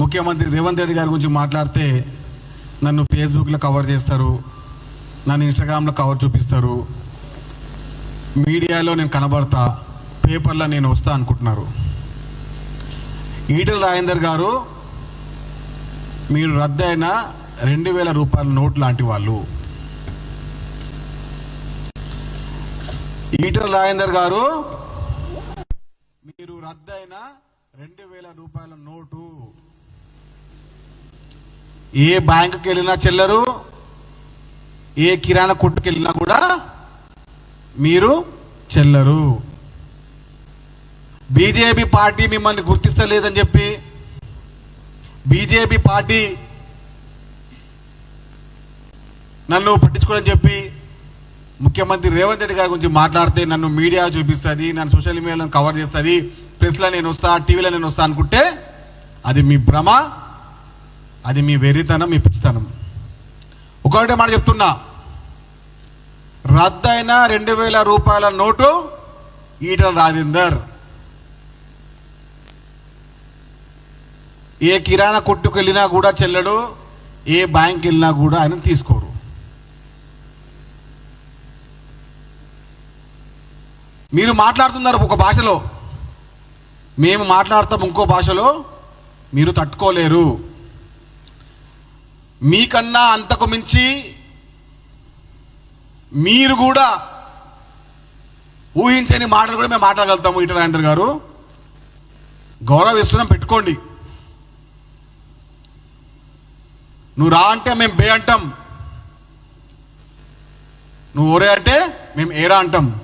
ముఖ్యమంత్రి రేవంత్ రెడ్డి గారి గురించి మాట్లాడితే నన్ను ఫేస్బుక్లో కవర్ చేస్తారు నన్ను ఇన్స్టాగ్రామ్లో కవర్ చూపిస్తారు. మీడియాలో నేను కనబడతా పేపర్లో నేను వస్తా అనుకుంటున్నారు. ఈటల రాజేందర్ గారు మీరు రద్దయిన రెండు వేల రూపాయల నోట్ లాంటి వాళ్ళు. ఈటల రాజేందర్ గారు మీరు రద్దయిన రెండు వేల రూపాయల నోటు. ఏ బ్యాంకుకి వెళ్ళినా చెల్లరు ఏ కిరాణా కొట్టుకు వెళ్ళినా కూడా మీరు చెల్లరు. బీజేపీ పార్టీ మిమ్మల్ని గుర్తిస్తలేదని చెప్పి బీజేపీ పార్టీ నన్ను పట్టించుకోవడం చెప్పి ముఖ్యమంత్రి రేవంత్ రెడ్డి గారి గురించి మాట్లాడితే నన్ను మీడియా చూపిస్తుంది నన్ను సోషల్ మీడియాలో కవర్ చేస్తుంది ప్రెస్లో నేను వస్తా టీవీలో నేను వస్తా అనుకుంటే అది మీ భ్రమ. అది మీ వెర్రితనం మీ పిచ్చితనం. ఒకటే మాట చెప్తున్నా. రద్దయిన రెండు వేల రూపాయల నోటు ఈటల రాజేందర్. ఏ కిరాణా కొట్టుకు వెళ్ళినా కూడా చెల్లడు ఏ బ్యాంక్ వెళ్ళినా కూడా ఆయన తీసుకోరు మీరు మాట్లాడుతున్నారు ఒక భాషలో. మేము మాట్లాడతాం ఇంకో భాషలో. మీరు తట్టుకోలేరు. మీకన్నా అంతకు మించి మీరు కూడా ఊహించని మాటలు కూడా మేము మాట్లాడగలుగుతాము ఈటల రాజేంద్ర గారు. గౌరవిస్తున్నాం పెట్టుకోండి. నువ్వు రా అంటే మేము బే అంటాం. నువ్వు ఒరే అంటే మేము ఏరా అంటాం.